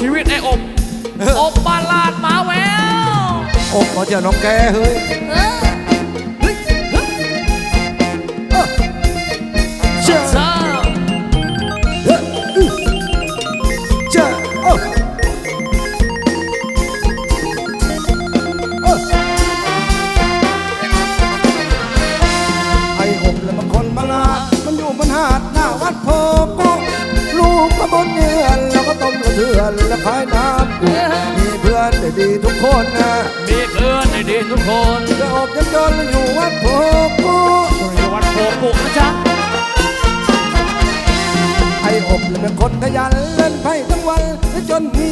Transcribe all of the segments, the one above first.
ชีวิตไอ้อบอบปาลาดหมาแววอกมาเจอน้องแกเฮ้ยเออเจ้าเจ้าเจ้าโอ้ไอ้อบแล้วมันคนมาลาดมันอยู่บนหาดหน้าวัดโพกุ ลูกก็บนเนือนแล้วก็ต้มกระเทือนแล้วขายน้ำกุมีเพื่อนได้ดีทุกคนนะมีเพื่อนในดีทุกคนจะอบยังจนอยู่วัดโพกุอยู่วัดโพกุนะจ๊ะไอ้อบเลยเป็นคนขยันเล่นไพ่ทั้งวันจนมี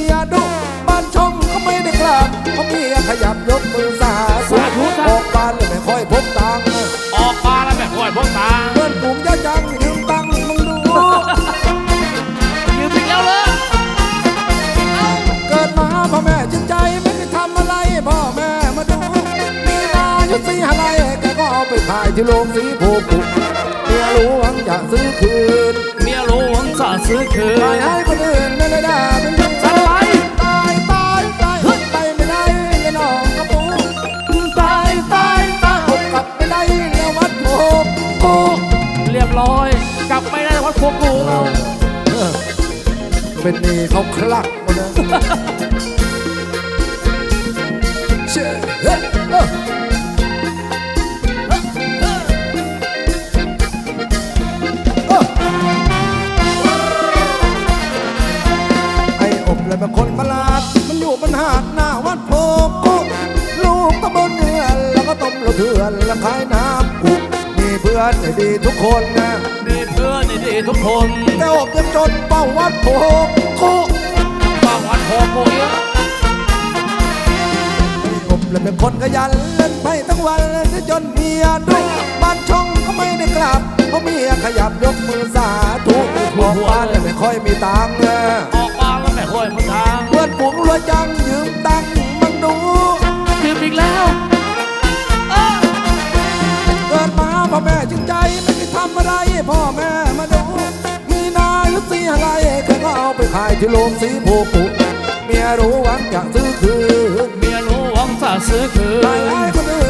ขายที่โรงสีโพกุเมียรู้หวังจะซื้อคืนเมียหลวงสาซื้อคืขายนให้คนอื่นไม่ได้ด่าเป็นเรื่องสไลด์ตายตายตายหดไปไม่ได้เลยน้องกระปูตายตายตายหกกลับไม่ได้แล้ววัดโพโกเรียบร้อย กลับไม่ได้วัดโพกุเราเป็นหนี่เขาคลักหมดเลยเไอ้อบเลยเป็นคนประหลาด มันอยู่บนหาดหน้าวัดโพกุลูกตะบนเนือนแล้วก็ต้มเราเถื่อนแล้วขายน้ำกุมีเพื่อนได้ดีทุกคนนะมีเพื่อนในดีทุกคนแต่อบยังจนเป้าวัดโพกุบ้างวัดโพกุเยอะอบเลยเป็นคนขยันเล่นไพ่ทั้งวันเล่นจนเมียดุบ้านช่องก็ไม่ได้กลับเพราะเมียขยับยกมือสาธุออกบ้านเลยไม่ค่อยมีตังค์ พ่อแม่มาดู มีนายุสีอะไรแค่ก็เอาไปขายที่โรงสีโพกุเมียรู้หวังจะซื้อคืนเมียหลวงสาซื้อคืนายไอ้น